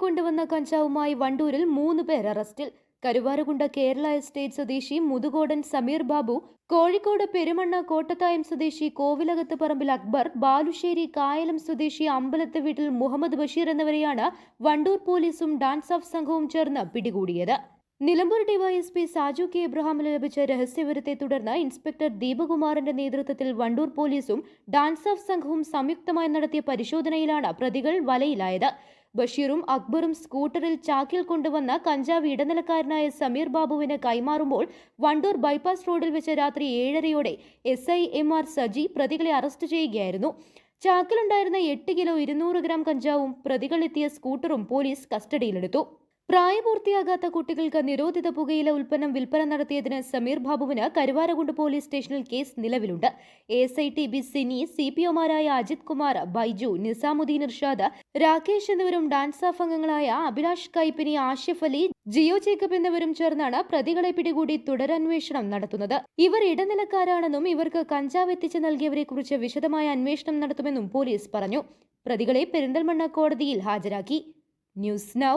കൊണ്ടുവന്ന കഞ്ചാവുമായി വണ്ടൂരിൽ മൂന്ന് പേർ അറസ്റ്റിൽ. കരുവാരകുണ്ട കേരള എസ്റ്റേറ്റ് സ്വദേശി മുതുകോടൻ സമീർ ബാബു കോഴിക്കോട് പെരുമണ്ണ കോട്ടത്തായം സ്വദേശി കോവിലകത്ത് പറമ്പിൽ അക്ബർ ബാലുശ്ശേരി കായലം സ്വദേശി അമ്പലത്ത് വീട്ടിൽ മുഹമ്മദ് ബഷീർ എന്നിവരെയാണ് വണ്ടൂർ പോലീസും ഡാൻസ് ഓഫ് സംഘവും ചേർന്ന് പിടികൂടിയത്. നിലമ്പൂർ ഡിവൈഎസ്പി സാജു കെ എബ്രഹാമിന് ലഭിച്ച രഹസ്യവിവരത്തെ തുടർന്ന് ഇൻസ്പെക്ടർ ദീപകുമാറിന്റെ നേതൃത്വത്തിൽ വണ്ടൂർ പോലീസും ഡാൻസ് ഓഫ് സംഘവും സംയുക്തമായി നടത്തിയ പരിശോധനയിലാണ് പ്രതികൾ വലയിലായത്. ബഷീറും അക്ബറും സ്കൂട്ടറിൽ ചാക്കിൽ കൊണ്ടുവന്ന കഞ്ചാവ് ഇടനിലക്കാരനായ സമീർ ബാബുവിന് കൈമാറുമ്പോൾ വണ്ടൂർ ബൈപ്പാസ് റോഡിൽ വെച്ച് രാത്രി ഏഴരയോടെ S I M R Saji പ്രതികളെ അറസ്റ്റ് ചെയ്യുകയായിരുന്നു. ചാക്കിലുണ്ടായിരുന്ന എട്ട് കിലോ ഇരുന്നൂറ് ഗ്രാം കഞ്ചാവും പ്രതികളെത്തിയ സ്കൂട്ടറും പോലീസ് കസ്റ്റഡിയിലെടുത്തു. പ്രായപൂർത്തിയാകാത്ത കുട്ടികൾക്ക് നിരോധിത പുകയില ഉൽപ്പന്നം വിൽപ്പന നടത്തിയതിന് സമീർ ബാബുവിന് കരുവാരകുണ്ട് പോലീസ് സ്റ്റേഷനിൽ കേസ് നിലവിലുണ്ട്. S I T B Sini C P ഒമാരായ Ajith Kumar Baiju Nizamuddin Irshad Rakesh എന്നിവരും ഡാൻസ് ഓഫ് അംഗങ്ങളായ അഭിലാഷ് കൈപ്പിനി ആഷിഫ് അലി ജിയോ ജേക്കബ് എന്നിവരും ചേർന്നാണ് പ്രതികളെ പിടികൂടി തുടരന്വേഷണം നടത്തുന്നത്. ഇവർ ഇടനിലക്കാരാണെന്നും ഇവർക്ക് കഞ്ചാവ് എത്തിച്ചു നൽകിയവരെ കുറിച്ച് വിശദമായ അന്വേഷണം നടത്തുമെന്നും പോലീസ് പറഞ്ഞു. പ്രതികളെ പെരിന്തൽമണ്ണ കോടതിയിൽ ഹാജരാക്കി. News now